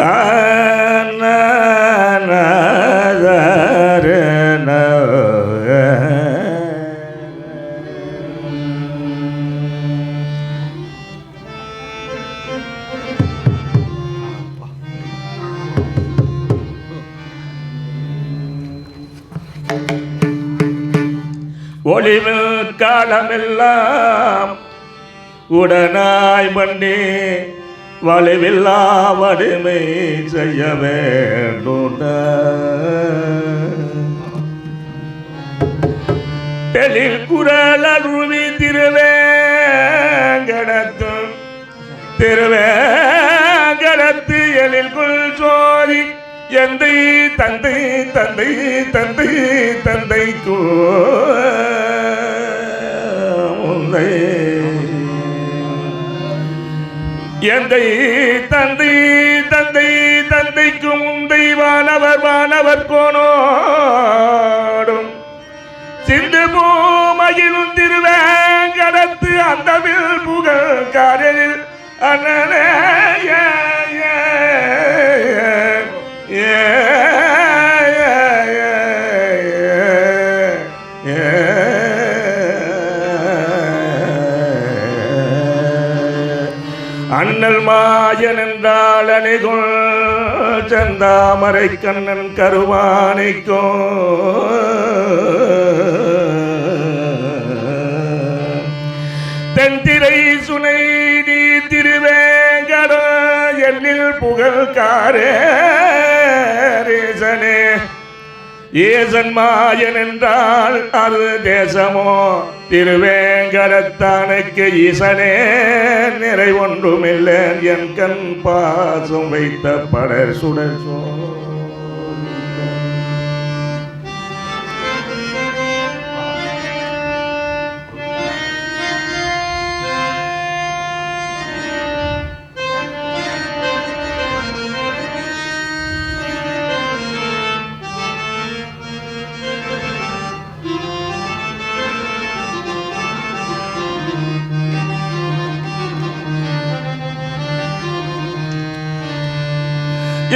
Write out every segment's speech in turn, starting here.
Ah ஒளிவு காலமெல்லாம் உடனாய் மண்ணே வலுவில்லா வடிமை செய்ய வேண்டும் தெளில் குரல் அருவி திருவேங்கடத்தும் திருவேங்கடத்து எழில் எந்தை தந்தை தந்தை தந்தை தந்தை முந்தை எந்தை தந்தை தந்தை தந்தைக்கு முந்தை வானவர் வானவர் கோணோடும். சிந்து பூமையிலும் திருவேங்கடத்து அந்தவில் புகழ் காரில் அண்ணனே என்றால் செந்தாமரை கண்ணன் கருவானைக்கோ. தென்திரை சுனை நீ திருவேங்கட எண்ணில் புகழ்காரே. ஈசன்மாயன் என்றால் அது தேசமோ? திருவேங்கடத்தானுக்கு ஈசனே நிறை ஒன்றுமில்லை என் கண் பாசம் வைத்த படர் சுடர் சோ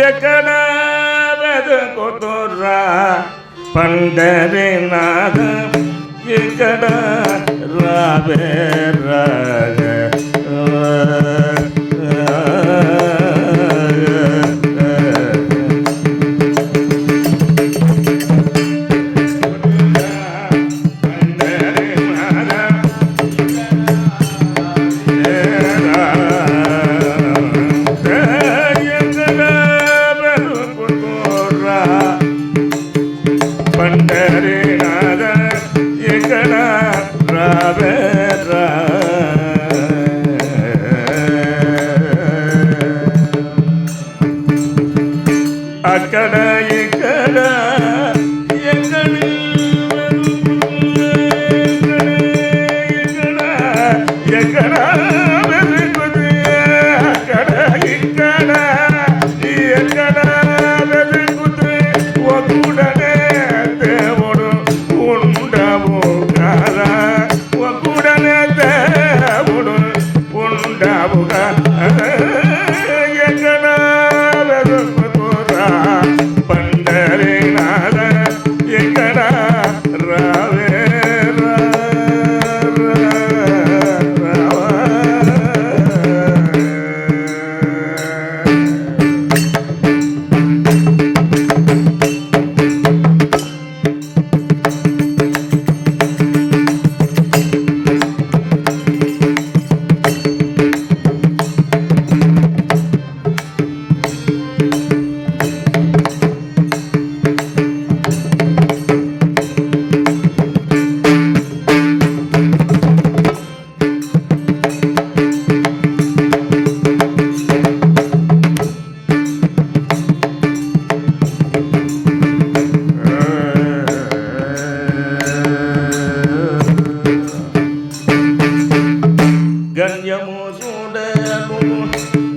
ಎಕಡಾರದ ಕೊತೋರ ಪಂಡರಿನಾದ ಎಕಡ ರಾವೇರ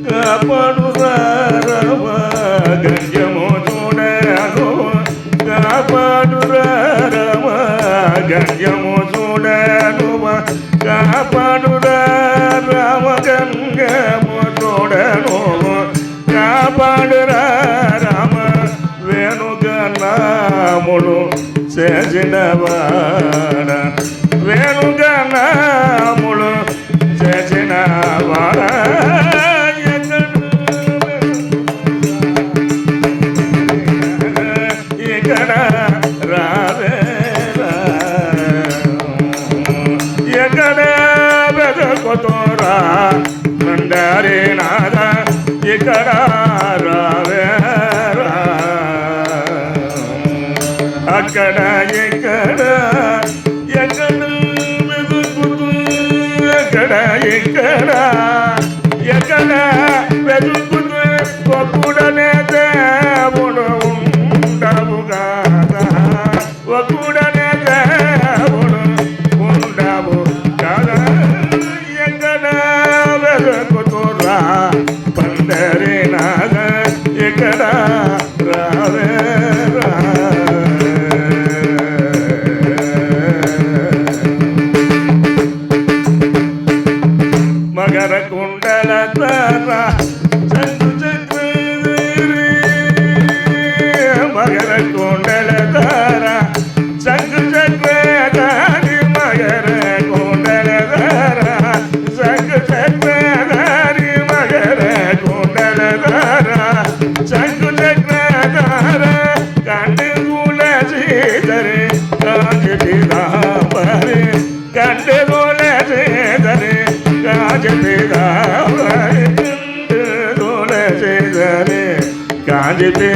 కాపాడు రారవా గంజము చూడరాను కాపాడు రారవా గంజము చూడను కాపాడు రామ గంగము చూడను కాపాడు రామ వేణుగ వెదకుతోరా మండారి నాద ఇక్కడ రావే అక్కడ ఎక్కడ ఎక్కడ వెతుకుతూ ఎక్కడ ఎక్కడ ఎక్కడ వెతుకుతూ ఒక్కడనే దేవుడు மகர தோண்டல தாரா சங்கு சக்கர தாரி மகர கோண்டல தாரா சங்கு சக்கர தாரி மகர கோண்டல தாரா சங்கு சக்கர தாரா கண்டு கூல சீதரு காஞ்சலி தாமரு கண்டு கூல சீதரு காஞ்சலி தாமரு கண்டு கூல சீதரு காஞ்சலி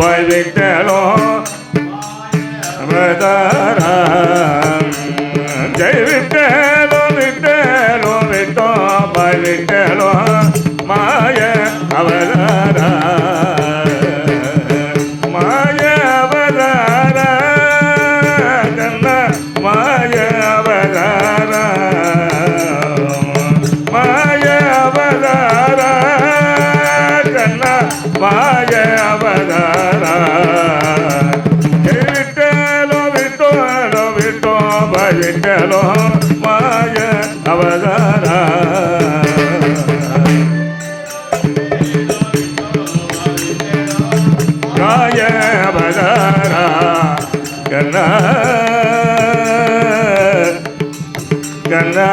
பவிட்டலோ விட்டலோ மாய அவதார? காய அவதார? கண்ணா. கண்ணா.